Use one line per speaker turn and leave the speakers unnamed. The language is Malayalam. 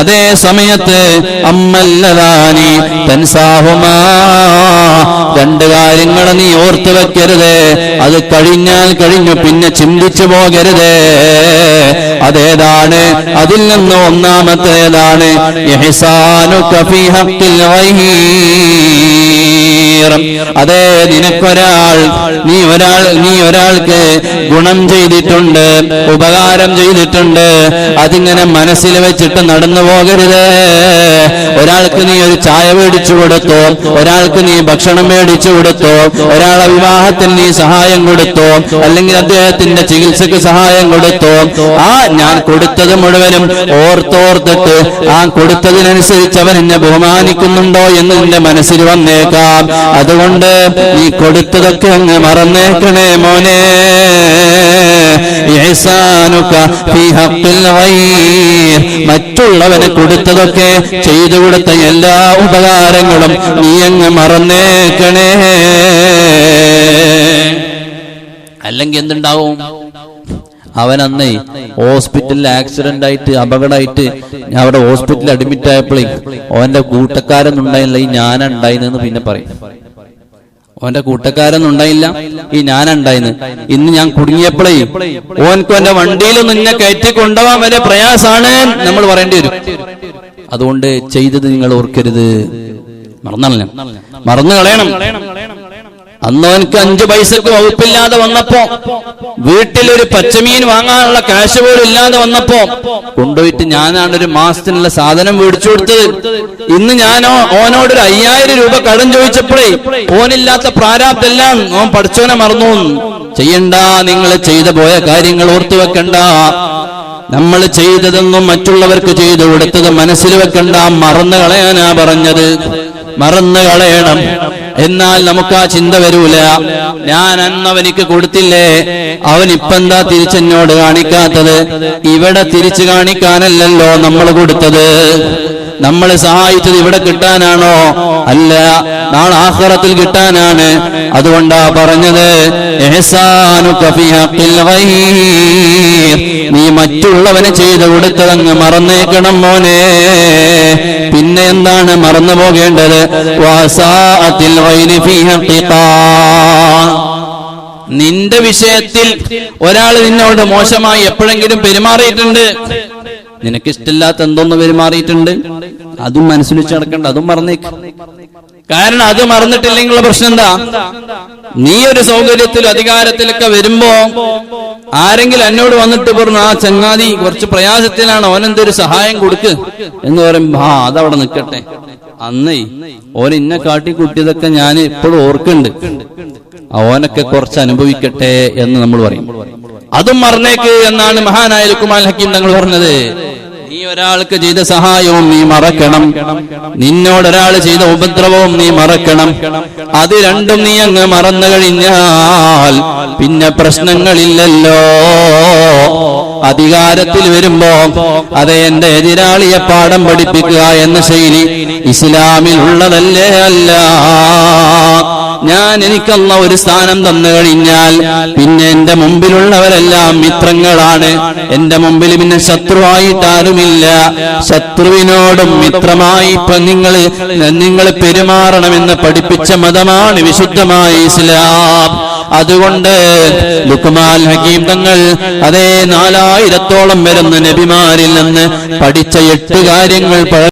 അതേ സമയത്ത് അമ്മല്ലതാനി തൻസാഹുമാ രണ്ട് കാര്യങ്ങൾ നീ ഓർത്തു വെക്കരുത്. അത് കഴിഞ്ഞാൽ കഴിഞ്ഞു പിന്നെ ചിന്തിച്ചു പോകരുത്. അതേതാണ് അതിൽ നിന്ന് ഒന്നാമത്തേതാണ്. ഇഹ്സാനുക കഫി ഹക്കിൽ ഗൈർ. അതേ നിനക്കൊരാൾ നീ ഒരാൾ നീ ഒരാൾക്ക് ഗുണം ചെയ്തിട്ടുണ്ട് ഉപകാരം ചെയ്തിട്ടുണ്ട്. അതിങ്ങനെ മനസ്സിൽ വെച്ചിട്ട് നടന്നു പോകരുത്. ഒരാൾക്ക് നീ ഒരു ചായ മേടിച്ചു കൊടുത്തോ ഒരാൾക്ക് നീ ഭക്ഷണം മേടിച്ചു കൊടുത്തോ ഒരാളെ വിവാഹത്തിൽ നീ സഹായം കൊടുത്തോ അല്ലെങ്കിൽ അദ്ദേഹത്തിന്റെ ചികിത്സക്ക് സഹായം കൊടുത്തോ ആ ഞാൻ കൊടുത്തത് മുഴുവനും ഓർത്തോർത്തിട്ട് ആ കൊടുത്തതിനനുസരിച്ച് അവൻ എന്നെ ബഹുമാനിക്കുന്നുണ്ടോ എന്ന് നിന്റെ മനസ്സിൽ വന്നേക്കാം. അതുകൊണ്ട് ഈ കൊടുത്തതൊക്കെ അങ്ങ് മറന്നേക്കണേ മോനെ. മറ്റുള്ളവന് കൊടുത്തതൊക്കെ ചെയ്തു കൊടുത്ത എല്ലാ ഉപകാരങ്ങളും നീ അങ്ങ് മറന്നേക്കണേ. അല്ലെങ്കിൽ എന്തുണ്ടാവും? അവൻ അന്നേ ഹോസ്പിറ്റലിൽ ആക്സിഡന്റ് ആയിട്ട് അപകടമായിട്ട് അവിടെ ഹോസ്പിറ്റലിൽ അഡ്മിറ്റ് ആയപ്പോഴേ അവന്റെ കൂട്ടക്കാരൊന്നും ഉണ്ടായില്ല ഈ ഞാനുണ്ടായിന്ന് പിന്നെ പറയും. ഓന്റെ കൂട്ടക്കാരൊന്നും ഉണ്ടായില്ല ഈ ഞാനുണ്ടായിന്ന്. ഇന്ന് ഞാൻ കുടുങ്ങിയപ്പോഴേ ഓൻക്ക് ഓന്റെ വണ്ടിയിൽ നിന്നെ കയറ്റി കൊണ്ടുപോകാൻ വരെ പ്രയാസാണ് നമ്മൾ പറയേണ്ടി വരും. അതുകൊണ്ട് ചെയ്തത് നിങ്ങൾ ഓർക്കരുത്. മറന്നല്ല മറന്നു കളയണം അന്ന് അവനക്ക് അഞ്ചു പൈസക്ക് വകുപ്പില്ലാതെ വന്നപ്പോ വീട്ടിലൊരു പച്ചമീൻ വാങ്ങാനുള്ള കാശ് പോലും ഇല്ലാതെ വന്നപ്പോ കൊണ്ടുപോയിട്ട് ഞാനാണ് ഒരു മാസത്തിനുള്ള സാധനം മേടിച്ചു കൊടുത്തത്. ഇന്ന് ഞാനോ ഓനോട് ഒരു അയ്യായിരം രൂപ കടം ചോദിച്ചപ്പോഴേ ഓനില്ലാത്ത പ്രാരാബ്ദെല്ലാം ഓൻ പഠിച്ചോനെ മറന്നു. ചെയ്യണ്ട നിങ്ങൾ ചെയ്ത പോയ കാര്യങ്ങൾ ഓർത്തു വെക്കണ്ട. നമ്മൾ ചെയ്തതെന്നും മറ്റുള്ളവർക്ക് ചെയ്തു കൊടുത്തത് മനസ്സിൽ വെക്കണ്ട. മറന്നു കളയാനാ പറഞ്ഞത്. മറന്നു കളയണം. എന്നാൽ നമുക്ക് ആ ചിന്ത വരൂല. ഞാൻ അന്ന് അവനിക്ക് കൊടുത്തില്ലേ? അവൻ ഇപ്പെന്താ തിരിച്ചെന്നോട് കാണിക്കാത്തത്? ഇവിടെ തിരിച്ചു കാണിക്കാനല്ലല്ലോ നമ്മൾ കൊടുത്തത്. നമ്മൾ സഹായിച്ചത് ഇവിടെ കിട്ടാനാണോ? അല്ല നാളെ ആഹ്റത്തിൽ കിട്ടാനാണ്. അതുകൊണ്ടാ പറഞ്ഞത്. നീ മറ്റുള്ളവന് ചെയ്ത് കൊടുത്തതങ്ങ് മറന്നേക്കണം മോനെ. എന്താണ് മറന്നു പോകേണ്ടത്. നിന്റെ വിഷയത്തിൽ ഒരാൾ നിന്നോട് മോശമായി എപ്പോഴെങ്കിലും പെരുമാറിയിട്ടുണ്ട്? നിനക്കിഷ്ടമില്ലാത്ത എന്തോന്ന് പെരുമാറിയിട്ടുണ്ട്? അതും മനസ്സിൽ വെച്ച് നടക്കണ്ട അതും മറന്നേക്ക്. കാരണം അത് മറന്നിട്ടില്ലെങ്കിലുള്ള പ്രശ്നം എന്താ? നീ ഒരു സൗകര്യത്തിലും അധികാരത്തിലൊക്കെ വരുമ്പോ ആരെങ്കിലും എന്നോട് വന്നിട്ട് പറഞ്ഞു ആ ചങ്ങാതി കുറച്ച് പ്രയാസത്തിലാണ് ഓനെന്തൊരു സഹായം കൊടുക്ക്? എന്ന് പറയുമ്പോ ആ അതവിടെ നിൽക്കട്ടെ അന്നേ ഓൻ ഇന്നെ കാട്ടിക്കൂട്ടിയതൊക്കെ ഞാൻ ഇപ്പോഴും ഓർക്കുന്നുണ്ട്. അവനൊക്കെ കുറച്ച് അനുഭവിക്കട്ടെ എന്ന് നമ്മൾ പറയും. അതും മറന്നേക്ക് എന്നാണ് മഹാനായ ലുക്കുമാൽ ഹക്കീം തങ്ങൾ പറഞ്ഞത്. നീ ഒരാൾക്ക് ചെയ്ത സഹായവും നീ മറക്കണം. നിന്നോടൊരാൾ ചെയ്ത ഉപദ്രവവും നീ മറക്കണം. അത് രണ്ടും നീ അങ്ങ് മറന്നു കഴിഞ്ഞാൽ പിന്നെ പ്രശ്നങ്ങളില്ലല്ലോ. അധികാരത്തിൽ വരുമ്പോ അത് എന്റെ എതിരാളിയെ പാഠം പഠിപ്പിക്കുക എന്ന ശൈലി ഇസ്ലാമിൽ ഉള്ളതല്ലേ അല്ല. ഞാൻ എനിക്കല്ല ഒരു സ്ഥാനം തന്നു കഴിഞ്ഞാൽ പിന്നെ എന്റെ മുമ്പിലുള്ളവരെല്ലാം മിത്രങ്ങളാണ്. എന്റെ മുമ്പിൽ പിന്നെ ശത്രുവായിട്ട് ആരുമില്ല ശത്രുവിനോടും മിത്രമായി ഇപ്പൊ നിങ്ങൾ നിങ്ങൾ പെരുമാറണമെന്ന് പഠിപ്പിച്ച മതമാണ് വിശുദ്ധമായ ഇസ്ലാം. അതുകൊണ്ട് ലുക്കുമാൽ ഹക്കീം തങ്ങൾ അതേ നാലായിരത്തോളം വരുന്ന നബിമാരിൽ നിന്ന് പഠിച്ച എട്ട് കാര്യങ്ങൾ